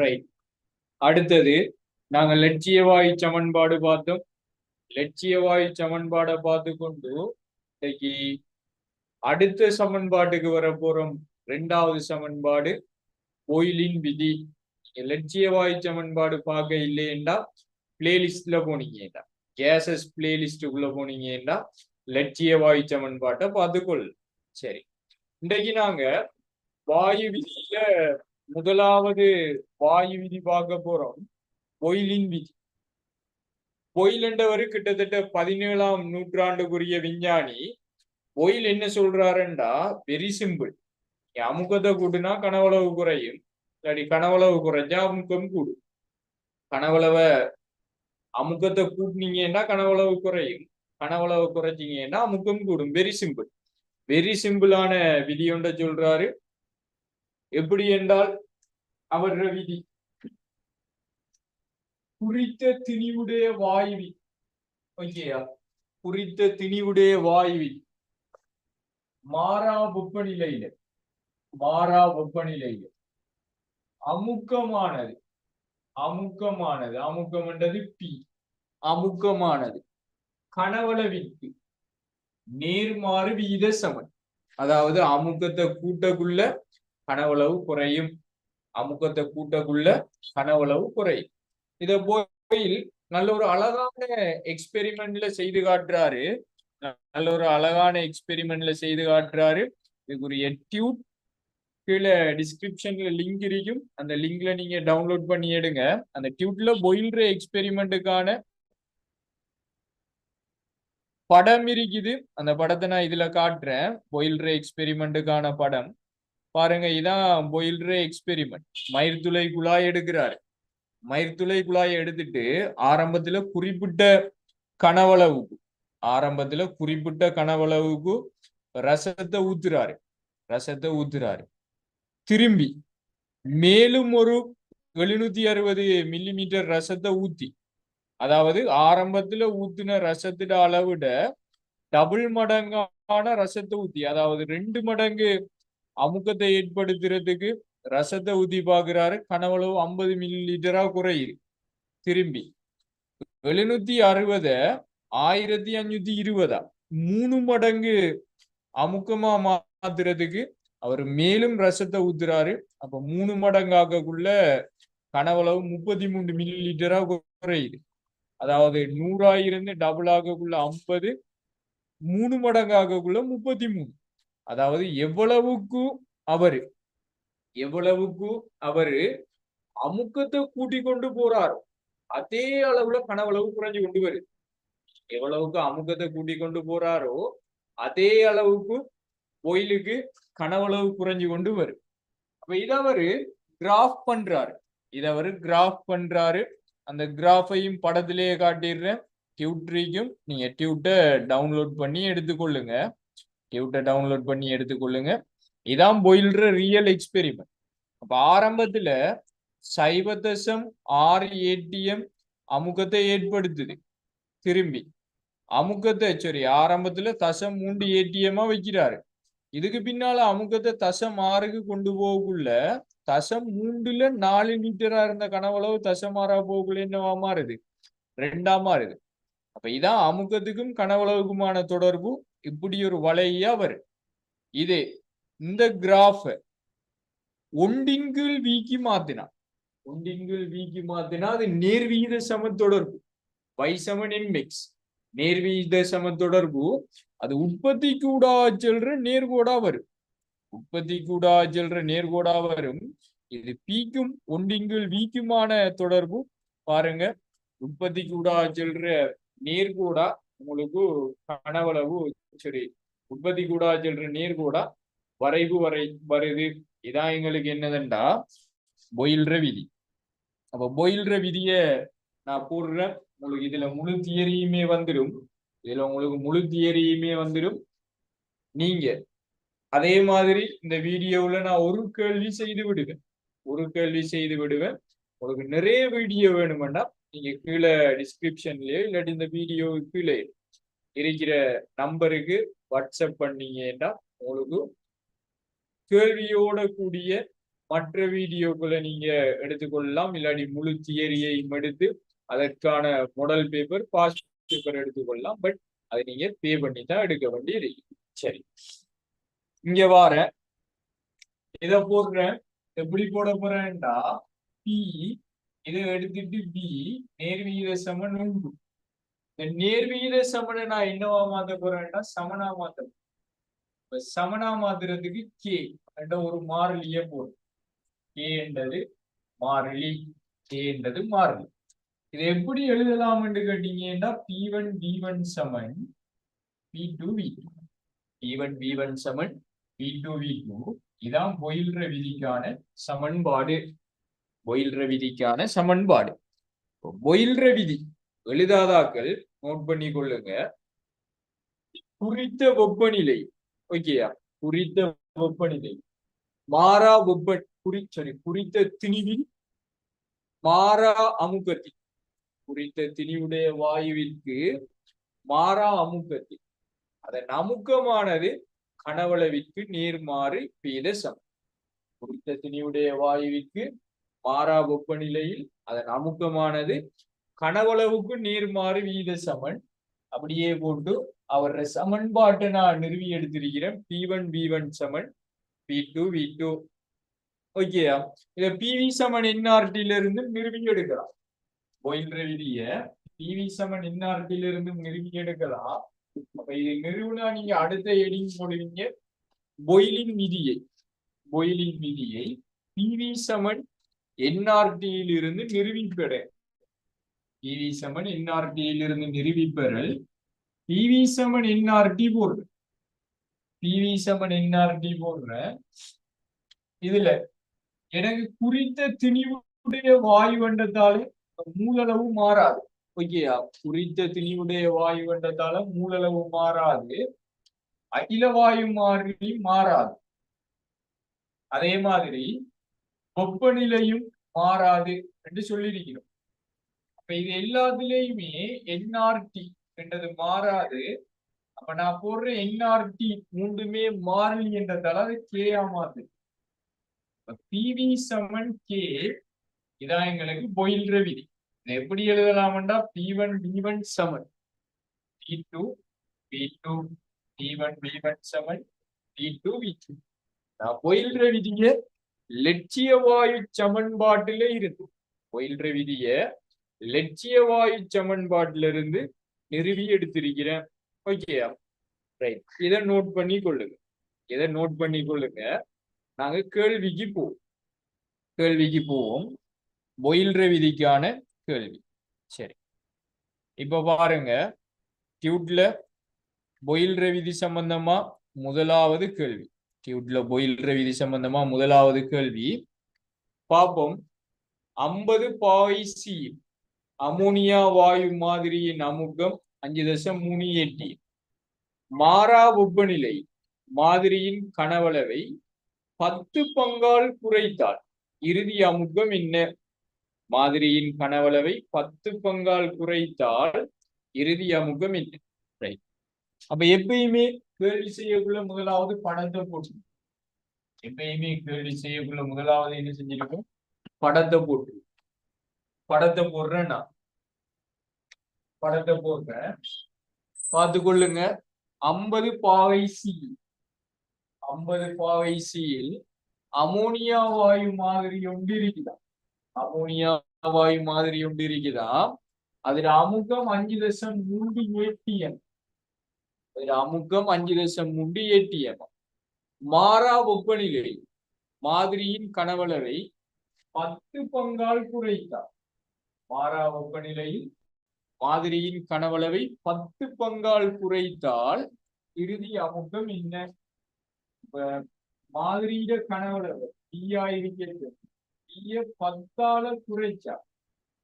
Right அடுத்தது நாங்க லட்சியவாயு சமன்பாடு பார்த்தோம். லட்சியவாயு சமன்பாடை பார்த்து கொண்டு இன்னைக்கு அடுத்த சமன்பாட்டுக்கு வர போறோம் ரெண்டாவது சமன்பாடு கோயிலின் விதி. லட்சியவாயு சமன்பாடு பார்க்க இல்லையேண்டா? பிளேலிஸ்ட்ல போனீங்கடா கேசஸ் பிளேலிஸ்டுக்குள்ள போனீங்கடா லட்சிய வாயு சமன்பாட்டை பார்த்துக்கொள். சரி. இன்றைக்கு நாங்க வாயு விதியில முதலாவது வாயு விதி பார்க்க போறோம். பொயிலின் விதி. பொயில் என்றவர் கிட்டத்தட்ட பதினேழாம் நூற்றாண்டுக்குரிய விஞ்ஞானி. பொயில் என்ன சொல்றாருண்டா? வெரி சிம்பிள் அமுக்கத்தை கூட்டுனா கனவளவு குறையும். சரி கனவளவு குறைஞ்சா அமுக்கம் கூடும். கனவளவை அமுக்கத்தை கூட்டினீங்கன்னா கனவளவு குறையும். கனவளவு குறைச்சிங்கன்னா அமுக்கம் கூடும். வெரி சிம்பிள் வெரி சிம்பிளான விதி ஒன்றை சொல்றாரு. எப்படி என்றால் அவர விதி குறித்த திணிவுடைய வாய்வி. ஓகேயா? குறித்த திணிவுடைய வாய்வி. மாறா வெப்பநிலையில. மாறா வெப்பநிலையில. அமுக்கமானது. அமுக்கமானது. அமுக்கம் என்றது பி அமுக்கமானது. கனவளவிற்கு. நேர்மாறு விகித சமன் அதாவது அமுக்கத்தை கூட்டக்குள்ள கனவளவு குறையும். அமுக்கத்தை கூட்டக்குள்ள கனவளவு குறையும். இத போயில் நல்ல ஒரு அழகான எக்ஸ்பெரிமெண்ட்ல செய்து காட்டுறாரு. நல்ல ஒரு அழகான எக்ஸ்பெரிமெண்ட்ல செய்து காட்டுறாரு. இதுக்கு ஒரு எட்யூட் கீழே டிஸ்கிரிப்ஷன்ல லிங்க் இருக்கும். அந்த லிங்க்ல நீங்க டவுன்லோட் பண்ணி எடுங்க. அந்த டியூட்ல பொயில்ற எக்ஸ்பெரிமெண்ட்டுக்கான படம் இருக்குது. அந்த படத்தை நான் இதுல காட்டுறேன். பொயில்ற எக்ஸ்பெரிமெண்ட்டுக்கான படம். பாருங்க இதான் பொயில்ற எக்ஸ்பெரிமெண்ட் மயிர்துளை குழாய் எடுக்கிறாரு. மயிர்துளை குழாயை எடுத்துட்டு ஆரம்பத்துல குறிப்பிட்ட கனவளவுக்கு ஆரம்பத்துல குறிப்பிட்ட கனவளவுக்கு ரசத்தை ஊத்துறாரு. ரசத்தை ஊத்துறாரு. திரும்பி மேலும் ஒரு எழுநூத்தி அறுபது மில்லிமீட்டர் ரசத்தை ஊத்தி அதாவது ஆரம்பத்துல ஊத்துன ரசத்திட அளவிட டபுள் மடங்கான ரசத்தை ஊத்தி அதாவது ரெண்டு மடங்கு அமுக்கத்தை ஏற்படுத்துறதுக்கு ரசத்தை ஊதி பாக்குறாரு கனவளவு ஐம்பது மில்லி லிட்டரா குறையுது. திரும்பி. எழுநூத்தி அறுபத ஆயிரத்தி அஞ்சூத்தி இருபதா? மூணு மடங்கு அமுக்கமா மாத்துறதுக்கு அவர் மேலும் ரசத்தை ஊத்துறாரு. அப்ப மூணு மடங்காகக்குள்ள கனவளவு முப்பத்தி மூணு மில்லி லிட்டரா குறையுது. அதாவது நூறாயிரம் டபுள் ஆகக்குள்ள ஐம்பது மூணு மடங்காகக்குள்ள முப்பத்தி மூணு அதாவது எவ்வளவுக்கு அவரு எவ்வளவுக்கு அவரு அமுக்கத்தை கூட்டி கொண்டு போறாரோ அதே அளவுல கனவளவு குறைஞ்சு கொண்டு வருது எவ்வளவுக்கு அமுக்கத்தை கூட்டி கொண்டு போறாரோ அதே அளவுக்கு கோயிலுக்கு கனவளவு குறைஞ்சு கொண்டு வரும் அப்ப இத அவரு கிராஃப் பண்றாரு. இத அவரு கிராஃப் பண்றாரு. அந்த கிராஃபையும் படத்திலேயே காட்டிடுறேன். டியூட்ரிக்கும் நீங்க டியூட்டை டவுன்லோட் பண்ணி எடுத்துக்கொள்ளுங்க. டியூட்டை டவுன்லோட் பண்ணி எடுத்துக்கொள்ளுங்க இதான் பொயில்ற ரியல் எக்ஸ்பெரிமெண்ட் அப்ப ஆரம்பத்துல சைவதசம் ஆறு ஏடிஎம் அமுக்கத்தை ஏற்படுத்துது. திரும்பி அமுக்கத்தை சரி ஆரம்பத்துல தசம் மூன்று ஏடிஎம்மா வைக்கிறாரு. இதுக்கு பின்னால அமுக்கத்தை தசம் ஆறுக்கு கொண்டு போகக்குள்ள தசம் மூன்றுல நாலு மீட்டரா இருந்த கனவளவு தசம் ஆறா போகக்குள்ள என்னவா மாறுது? ரெண்டா மாறுது. அப்ப இதான் அமுக்கத்துக்கும் கனவளவுக்குமான தொடர்பு. இப்படி ஒரு வலையா வரும் இதே இந்த கிராஃப ஒண்டிங்குள் வீக்கி மாத்தினா ஒண்டிங்கிள் வீக்கி மாத்தினா அது நேர்வீத சம தொடர்பு. வைசமன் இன்மிக்ஸ் நேர்வீத சம தொடர்பு. அது உற்பத்தி கூடா செல்ற நேர்கோடா வரும். உற்பத்தி கூடா செல்ற நேர்கோடா வரும். இது பீக்கும் ஒண்டிங்கிள் வீக்குமான தொடர்பு. பாருங்க. உற்பத்தி கூடா செல்ற நேர்கோடா. உங்களுக்கு கனவளவு சரி உற்பத்தி கூடா சொல்ற நீர் கூட வரைவு வரை வருது. இதான் எங்களுக்கு என்னதுண்டா? பொயில்ற விதி. அப்ப பொயில்ற விதிய நான் போடுறேன் உங்களுக்கு இதுல முழு தியரியுமே வந்துடும் இதுல உங்களுக்கு முழு தியரியுமே வந்துடும் நீங்க அதே மாதிரி இந்த வீடியோவுல நான் ஒரு கேள்வி செய்து விடுவேன். ஒரு கேள்வி செய்து விடுவேன். உங்களுக்கு நிறைய வீடியோ வேணுமெண்டா நீங்க கீழே டிஸ்கிரிப்ஷன்லயோ இல்லாட்டி இந்த வீடியோ கீழே இருக்கிற நம்பருக்கு வாட்ஸ்அப் பண்ணீங்கன்னா உங்களுக்கு கேள்வியோட கூடிய மற்ற வீடியோக்களை நீங்க எடுத்துக்கொள்ளலாம். இல்லாட்டி முழு தியரியையும் எடுத்து அதற்கான மொடல் பேப்பர் பாஸ்ட் பேப்பர் எடுத்துக்கொள்ளலாம். பட் அதை நீங்க பே பண்ணி தான் எடுக்க வேண்டியது. சரி. இங்க வார இதை போடுறேன். எப்படி போட போறேன்டா பி இதை எடுத்துட்டு பி நேர்விகித சமன் உண்டு நேர்வியில நேர்விகித நான் என்னவா மாத்த போறேன்னா சமனா மாத்த இப்ப சமனா மாத்துறதுக்கு கே என்ற ஒரு மாறிலிய போடும் கே என்றது மாறிலி. கே என்றது மாறிலி. இதை எப்படி எழுதலாம் என்று கேட்டீங்கன்னா பி ஒன் வி ஒன் சமன் P two V two P one V one சமன் பி டூ வி டூ இதான் பொயில்ற விதிக்கான சமன்பாடு. பொயில்ற விதிக்கான சமன்பாடு. பொயில்ற விதி. எழுதாதாக்கள் நோட் பண்ணி கொள்ளுங்க. குறித்த வெப்பநிலை ஓகேயா குறித்த வெப்பநிலை. மாறா வெப்ப குறி சாரி குறித்த திணிவில் மாறா அமுக்கத்தில் குறித்த திணிவுடைய வாயுவிற்கு மாறா அமுக்கத்தில் அதன் அமுக்கமானது கனவளவிற்கு நேர்மாறு வீத சமம் குறித்த திணிவுடைய வாயுவிற்கு மாறா வெப்பநிலையில் அதன் அமுக்கமானது கனவளவுக்கு நேர்மாறு வீத சமன். அப்படியே போட்டு அவர சமன்பாட்டை நான் நிறுவி எடுத்திருக்கிறேன். பி ஒன் பி ஒன் சமன். பி டூ வி டூ ஓகேயா இத பிவி சமன் என்ஆர்டில இருந்து நிறுவி எடுக்கலாம். போயின்ற விதிய பிவி சமன் என்ஆர்டில இருந்து நிறுவி எடுக்கலாம். அப்ப இது நிறுவனா நீங்க அடுத்த எடிங் போடுவீங்க. பொயிலின் விதியை. பொயிலின் விதியை பிவி சமன் என்ஆர்டியில் இருந்து நிறுவி பெற டிவி சமன் என்ஆர்டியில் இருந்து நிறுவி டிவி பிவி சமன் என்ஆர்டி போடுற பிவி சமன் என்ஆர்டி போடுற இதுல எனக்கு குறித்த திணிவுடைய வாயு வண்டத்தாலே மூலளவு மாறாது. ஓகேயா குறித்த திணிவுடைய வாயு வண்டத்தால மூலளவு மாறாது. அகில வாயு மாறி மாறாது. அதே மாதிரி வெப்பநிலையும் மாறாது என்று சொல்லியிருக்கிறோம். இப்ப இது எல்லாத்துலயுமே என்ஆர்டி என்றது மாறாது. அப்ப நான் போடுற என்ஆர்டி மூன்றுமே மாறிலி என்றதால அது கே மாறுது பிவி சமன் கே இதான் எங்களுக்கு பொயில்ற விதி எப்படி எழுதலாம்டா? பி ஒன் பி ஒன் சமன் P two P two P one P one சமன் பி டூ வி டூ நான் பொயில்ற விதிய லட்சிய வாயு சமன்பாட்டிலே இருந்து பொயில்ற விதிய லட்சிய வாயு நிறுவி எடுத்திருக்கிறேன் ஓகேயா ரைட் இதை நோட் பண்ணி கொள்ளுங்க. இதை நோட் பண்ணி கொள்ளுங்க. நாங்க கேள்விக்கு போவோம். கேள்விக்கு போவோம். பொயில்ற விதிக்கான கேள்வி. சரி. இப்போ பாருங்க. டியூட்ல பொயில்ற விதி சம்பந்தமா முதலாவது கேள்வி. டியூட்ல பொயில்ற விதி சம்பந்தமா முதலாவது கேள்வி. பார்ப்போம். ஐம்பது பாய்சியில் அமோனியா வாயு மாதிரியின் அமுக்கம் அஞ்சு தசம் மூணு எட்டி. மாறா வெப்பநிலை மாதிரியின் கனவளவை பத்து பங்கால் குறைத்தால் இறுதி அமுக்கம் என்ன? மாதிரியின் கனவளவை பத்து பங்கால் குறைத்தால் இறுதி அமுகம் என்ன? ரைட் அப்ப எப்பயுமே கேள்வி செய்யக்குள்ள முதலாவது படத்தை போட்டு. எப்பயுமே கேள்வி செய்யக்குள்ள முதலாவது என்ன செஞ்சிருக்கும்? படத்தை போட்டு. படத்தை போடுறேன்னா படத்தை போடுங்க பார்த்து கொள்ளுங்க ஐம்பது பாவை சி ஐம்பது பாவை சியில் அமோனியா வாயு மாதிரி ஒன்று இருக்குதா? அமோனியா வாயு மாதிரி ஒன்று இருக்குதா? அதில் அமுகம் அஞ்சு லட்சம் மூன்று ஏடிஎம். அதுல அமுகம் அஞ்சு லட்சம் மூன்று ஏடிஎம். மாறா ஒப்பநிலை மாதிரியின் கனவளவை பத்து பங்கால் குறைத்தார். மாறா வெப்பநிலையில் மாதிரியின் கனவளவை பத்து பங்கால் குறைத்தால் இறுதி அமுகம் என்ன? இப்ப மாதிரியிட கனவளவு தீயா இருக்கிறது. தீய பத்தால குறைச்சா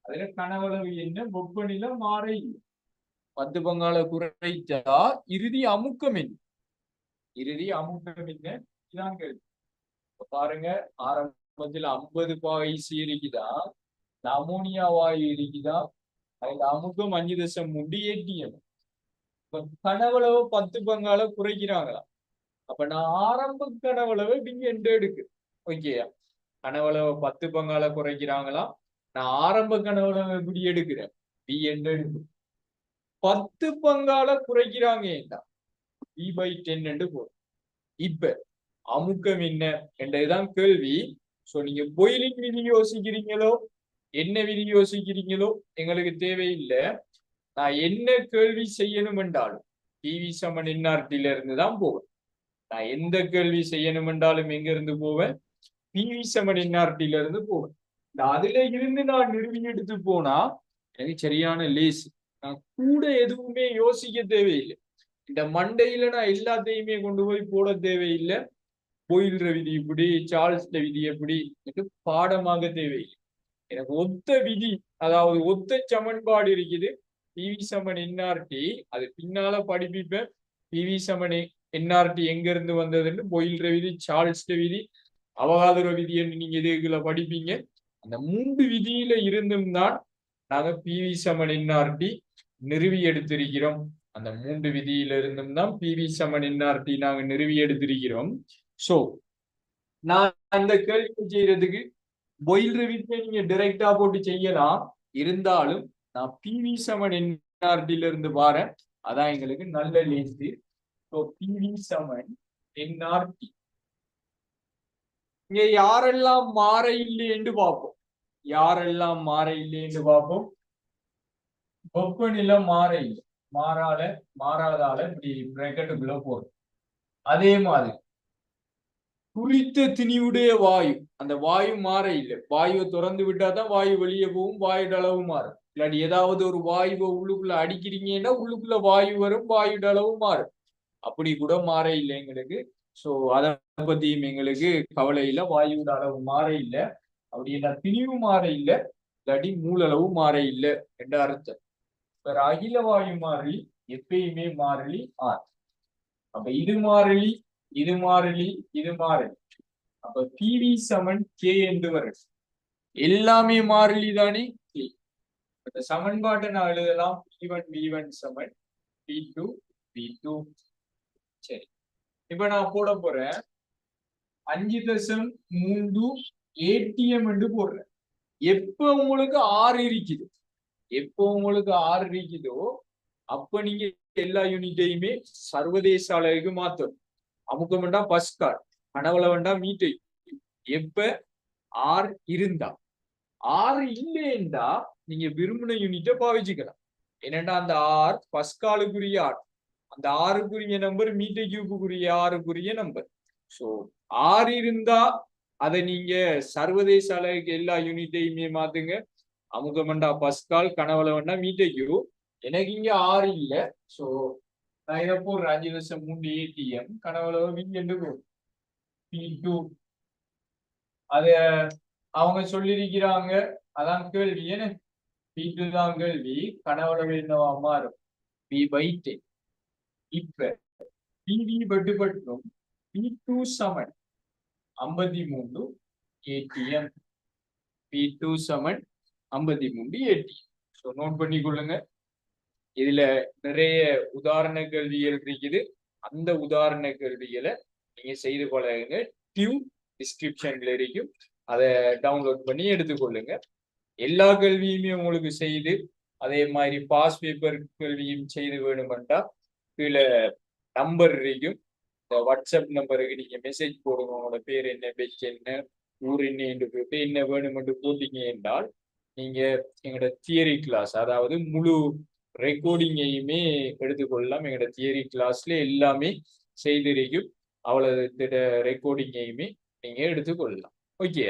அதுல கனவளவு என்ன? வெப்பநிலை மாற. இல்லை பத்து பங்கால குறைச்சா இறுதி அமுக்கம் என்ன? இறுதி அமுக்கம் என்ன? இதான் கேள்வி. பாருங்க ஆரம்பத்துல ஐம்பது பாய்ச்சி இருக்குதா அமோனியா வாயு இருக்குதா அதுல அமுகம் அஞ்சு தசம் முடியேட்டியும் இப்ப கனவளவு பத்து பங்கால குறைக்கிறாங்களா அப்ப நான் ஆரம்ப கனவளவை இங்க எண்டு எடுக்கு ஓகேயா கனவளவை பத்து பங்கால குறைக்கிறாங்களாம் நான் ஆரம்ப கனவளவை எப்படி எடுக்கிறேன் பி எண்டு எடுக்கு பத்து பங்கால குறைக்கிறாங்க ஏண்டா பி பை டென் என்று போடும் இப்ப அமுக்கம் என்ன என்றதுதான் கேள்வி சோ நீங்க பொயிலின் விதி யோசிக்கிறீங்களோ என்ன விதி யோசிக்கிறீங்களோ எங்களுக்கு தேவையில்லை. நான் என்ன கேள்வி செய்யணும் என்றாலும் டிவி சமன் என்ஆர்டில இருந்து தான் போவேன். நான் எந்த கேள்வி செய்யணும் என்றாலும் எங்க இருந்து போவேன் பிவி சமன் என்ஆர்டில இருந்து போவேன். நான் அதுல இருந்து நான் நிறுவி எடுத்து போனா எனக்கு சரியான லேஸ் நான் கூட எதுவுமே யோசிக்க தேவையில்லை. இந்த மண்டையில நான் எல்லாத்தையுமே கொண்டு போய் போட தேவையில்லை. போயில்ற விதி இப்படி சார்ல்ஸ் விதி எப்படி எனக்கு பாடமாக தேவையில்லை. எனக்கு ஒத்த விதி அதாவது ஒத்த சமன்பாடு இருக்குது. பிவி சமன் என்ஆர்டி அது பின்னால படிப்பிப்பேன். பிவி சமன் என்ஆர்டி எங்க இருந்து வந்ததுன்னு பொயில்ற விதி சார்ல்ஸ் விதி அவகாதுர விதி என்று நீங்க இதுல படிப்பீங்க. அந்த மூன்று விதியில இருந்தும் தான் நாங்க பிவி சமன் என்ஆர்டி நிறுவி எடுத்திருக்கிறோம். அந்த மூன்று விதியில இருந்தும் தான் பிவி சமன் என்ஆர்டி நாங்க நிறுவி எடுத்திருக்கிறோம். சோ நான் அந்த கேள்வி செய்யறதுக்கு பொயில் விதியை நீங்க டைரக்டா போட்டு செய்யலாம். இருந்தாலும் நான் பிவி சமன் என்ஆர்டில இருந்து வாரேன். அதான் எங்களுக்கு நல்ல லேசு ஸோ பிவி சமன் என்ஆர்டி இங்க யாரெல்லாம் மாற இல்லை என்று பார்ப்போம். யாரெல்லாம் மாற இல்லை என்று பார்ப்போம். வெப்பநிலை மாற இல்லை. மாறால மாறாதால இப்படி பிரக்கெட்டுக்குள்ள போறோம். அதே மாதிரி குறித்த திணிவுடைய வாயு. அந்த வாயு மாற இல்லை. வாயுவை திறந்து விட்டாதான் வாயு வெளியே போகும் வாயுட அளவு மாறும். இல்லாட்டி ஏதாவது ஒரு வாயுவை உள்ளுக்குள்ள அடிக்கிறீங்கன்னா உள்ளுக்குள்ள வாயு வரும் வாயுட அளவு மாறும். அப்படி கூட மாற இல்லை எங்களுக்கு. சோ அதை பத்தியும் எங்களுக்கு கவலை இல்லை. வாயுட அளவு மாற இல்லை. அப்படின்னா திணிவு மாற இல்லை. இல்லாட்டி மூலளவு மாற இல்லை என்ற அர்த்தம். இப்ப அகில வாயு மாறிலி எப்பயுமே மாறிலி ஆர். அப்ப இது மாறிலி இது மாறிலி இது மாறிலி அப்ப பிவி சமன் கே என்று வரும் எல்லாமே மாறிலி தானே? கே இந்த சமன்பாட்டை நான் எழுதலாம். பி ஒன் பி ஒன் சமன். பி டூ பி டூ சரி. இப்ப நான் போட போறேன். அஞ்சு தசம் மூன்று ஏடிஎம் என்று போடுறேன். எப்ப உங்களுக்கு ஆறு இருக்குது? எப்போ உங்களுக்கு ஆறு இருக்குதோ அப்ப நீங்க எல்லா யூனிட்டையுமே சர்வதேச அளவுக்கு மாத்தணும். அமுக்கம் வேண்டாம் பஸ் கார் கனவுல வேண்டாம் மீட்டை எப்ப? ஆர் இருந்தா. ஆறு இல்லைண்டா நீங்க விரும்பின யூனிட்டை பாவிச்சுக்கலாம். என்னண்டா அந்த ஆர் பஸ் காலுக்குரிய ஆர் அந்த ஆறுக்குரிய நம்பர் மீட்டை கியூபுக்குரிய ஆறுக்குரிய நம்பர் சோ ஆறு இருந்தா அதை நீங்க சர்வதேச அளவுக்கு எல்லா யூனிட்டையுமே மாத்துங்க. அமுகமண்டா பஸ்கால் கனவுல மீட்டை க்யூ எனக்கு இங்க ஆறு இல்ல. சோ நான் இதை போடுறேன் அஞ்சு லட்சம் மூணு ஏடிஎம் கனவுல வீக்கெண்டு பி டூ அத அவங்க சொல்லியிருக்கிறாங்க அதான் கேள்வி ஏன்னு பி டூ தான் கேள்வி கனவுல என்னவா மாறும். பி பை டென் இப்ப பிவி பட்டுப்பட்டும் பி டூ சமன் ஐம்பத்தி மூன்று ஏடிஎம் பி டூ சமன் ஐம்பத்தி மூணு ஏடிஎம் ஸோ நோட் பண்ணிக்கொள்ளுங்க. இதுல நிறைய உதாரண கேள்விகள் இருக்குது அந்த உதாரண கேள்விகளை நீங்க செய்து பழகுங்க டியூ டிஸ்கிரிப்ஷன்ல இருக்கும். அதை டவுன்லோட் பண்ணி எடுத்துக்கொள்ளுங்க எல்லா கேள்வியுமே உங்களுக்கு செய்து அதே மாதிரி பாஸ் பேப்பர் கேள்வியும் செய்து வேணுமென்றால் கீழே நம்பர் இருக்கும். இந்த வாட்ஸ்அப் நம்பருக்கு நீங்க மெசேஜ் போடுங்க உங்களோட பேர் என்ன பெச் என்ன ஊர் என்ன என்று போட்டு என்ன வேணுமென்று போட்டீங்க என்றால் நீங்க எங்களோட தியரி கிளாஸ் அதாவது முழு ரெக்கார்டிங்கையுமே எடுத்துக்கொள்ளலாம். எங்களோட தியரி கிளாஸ்ல எல்லாமே செய்திருக்கும். அவ்வளவு ரெக்கார்டிங்கையுமே நீங்க எடுத்துக்கொள்ளலாம். ஓகே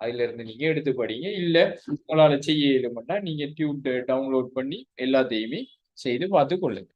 அதுல இருந்து நீங்க எடுத்து படிங்க இல்ல உங்களால செய்ய இயலுமென்னா நீங்க டியூப் டவுன்லோட் பண்ணி எல்லாத்தையுமே செய்து பார்த்து கொள்ளுங்க